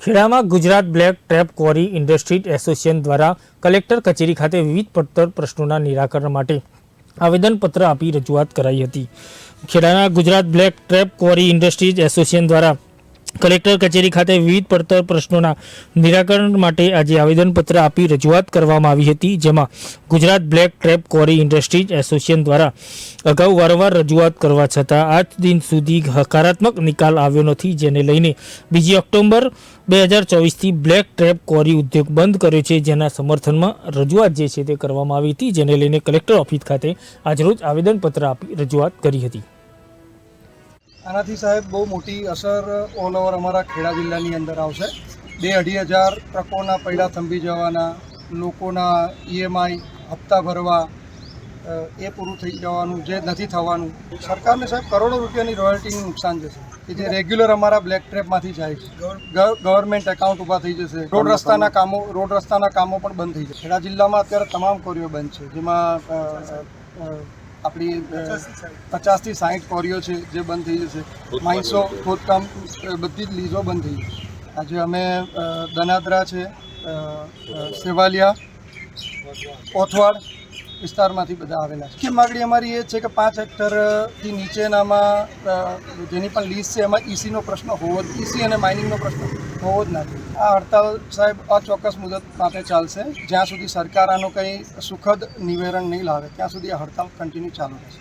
ખેડામાં Gujarat black trap quarry industry association દ્વારા collector કચેરી ખાતે વિવિધ પડતર પ્રશ્નોના નિરાકરણ માટે આવેદનપત્ર આપી રજૂઆત કરાઈ હતી. ખેડાના Gujarat black trap quarry industries association દ્વારા કલેક્ટર કચેરી ખાતે વિવિધ પડતર પ્રશ્નોના નિરાકરણ માટે આજે આવેદનપત્ર આપી રજૂઆત કરવામાં આવી હતી, જેમાં Gujarat black trap quarry industries association દ્વારા અગાઉ વારંવાર રજૂઆત કરવા છતાં આજ દિન સુધી હકારાત્મક નિકાલ આવ્યો નથી, જેને લઈને બીજી ઓક્ટોબર બે હજાર ચોવીસથી બ્લેક ટ્રેપ ક્વોરી ઉદ્યોગ બંધ કર્યો છે, જેના સમર્થનમાં રજૂઆત જે છે તે કરવામાં આવી હતી, જેને લઈને કલેક્ટર ઓફિસ ખાતે આજરોજ આવેદનપત્ર આપી રજૂઆત કરી હતી. આનાથી સાહેબ બહુ મોટી અસર ઓલ ઓવર અમારા ખેડા જિલ્લાની અંદર આવશે. બે અઢી હજાર ટ્રકોના પૈડા થંભી જવાના લોકોના ઈએમઆઈ હપ્તા ભરવા એ પૂરું થઈ જવાનું જે નથી થવાનું. સરકારને સાહેબ કરોડો રૂપિયાની રોયલ્ટીનું નુકસાન જશે કે જે રેગ્યુલર અમારા બ્લેક ટ્રેપમાંથી જાય છે. ગવર્મેન્ટ એકાઉન્ટ ઊભા થઈ જશે. રોડ રસ્તાના કામો રોડ રસ્તાના કામો પણ બંધ થઈ જશે. ખેડા જિલ્લામાં અત્યારે તમામ કોરીઓ બંધ છે જેમાં આપણી પચાસથી સાહીઠ કોરીઓ છે જે બંધ થઈ જશે. માઇન્સો ખોદકામ બધી જ લીઝો બંધ થઈ જશે. આજે અમે દનાદરા છે સેવાલિયા કોથવાડ વિસ્તારમાંથી બધા આવેલા છે. કે માગણી અમારી એ છે કે પાંચ હેક્ટરથી નીચેનામાં જેની પણ લીઝ છે, એમાં ઈસીનો પ્રશ્ન હોવો જ ઈસી અને માઇનિંગનો પ્રશ્ન હોવો જ નથી. આ હડતાલ સાહેબ અચોક્કસ મુદત માટે ચાલશે. જ્યાં સુધી સરકાર આનું કંઈ સુખદ નિવેરણ નહીં લાવે, ત્યાં સુધી આ હડતાલ કન્ટિન્યુ ચાલુ રહેશે.